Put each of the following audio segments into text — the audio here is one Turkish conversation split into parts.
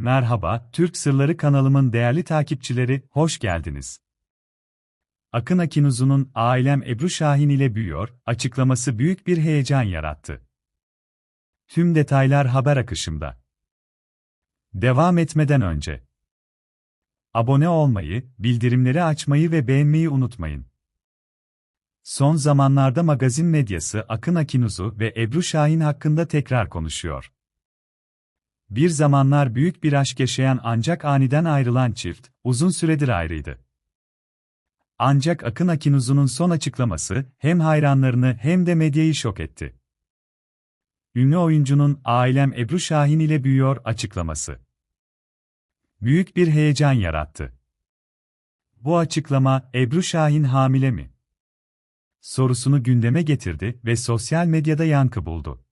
Merhaba, Türk Sırları kanalımın değerli takipçileri, hoş geldiniz. Akın Akinuzu'nun ailem Ebru Şahin ile büyüyor açıklaması büyük bir heyecan yarattı. Tüm detaylar haber akışımda. Devam etmeden önce abone olmayı, bildirimleri açmayı ve beğenmeyi unutmayın. Son zamanlarda magazin medyası Akın Akinuzu ve Ebru Şahin hakkında tekrar konuşuyor. Bir zamanlar büyük bir aşk yaşayan ancak aniden ayrılan çift, uzun süredir ayrıydı. Ancak Akın Akinuzu'nun son açıklaması, hem hayranlarını hem de medyayı şok etti. Ünlü oyuncunun ailem Ebru Şahin ile büyüyor açıklaması. Büyük bir heyecan yarattı. Bu açıklama, Ebru Şahin hamile mi? Sorusunu gündeme getirdi ve sosyal medyada yankı buldu.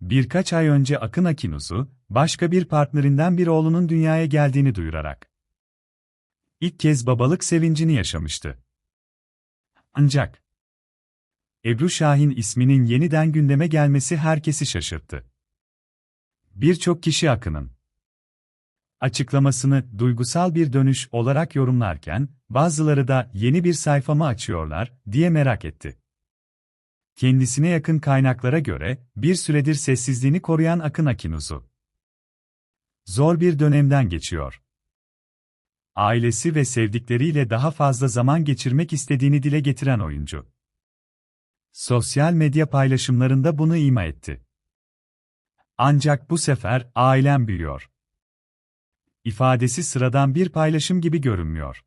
Birkaç ay önce Akın Akinuzu, başka bir partnerinden bir oğlunun dünyaya geldiğini duyurarak ilk kez babalık sevincini yaşamıştı. Ancak Ebru Şahin isminin yeniden gündeme gelmesi herkesi şaşırttı. Birçok kişi Akın'ın açıklamasını duygusal bir dönüş olarak yorumlarken, bazıları da yeni bir sayfamı açıyorlar diye merak etti. Kendisine yakın kaynaklara göre, bir süredir sessizliğini koruyan Akın Akinuzu. Zor bir dönemden geçiyor. Ailesi ve sevdikleriyle daha fazla zaman geçirmek istediğini dile getiren oyuncu. Sosyal medya paylaşımlarında bunu ima etti. Ancak bu sefer ailem büyüyor. İfadesi sıradan bir paylaşım gibi görünmüyor.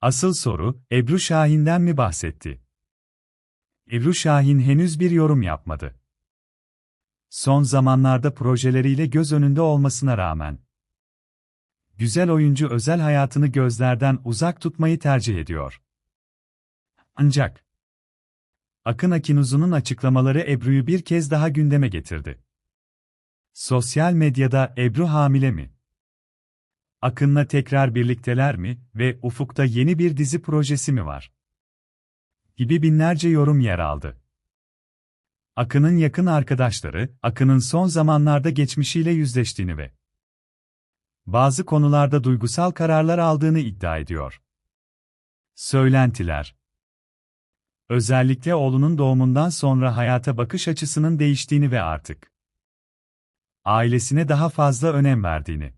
Asıl soru, Ebru Şahin'den mi bahsetti? Ebru Şahin henüz bir yorum yapmadı. Son zamanlarda projeleriyle göz önünde olmasına rağmen güzel oyuncu özel hayatını gözlerden uzak tutmayı tercih ediyor. Ancak Akın Akinuzu'nun açıklamaları Ebru'yu bir kez daha gündeme getirdi. Sosyal medyada Ebru hamile mi? Akın'la tekrar birlikteler mi ve ufukta yeni bir dizi projesi mi var? Gibi binlerce yorum yer aldı. Akın'ın yakın arkadaşları, Akın'ın son zamanlarda geçmişiyle yüzleştiğini ve bazı konularda duygusal kararlar aldığını iddia ediyor. Söylentiler Özellikle oğlunun doğumundan sonra hayata bakış açısının değiştiğini ve artık ailesine daha fazla önem verdiğini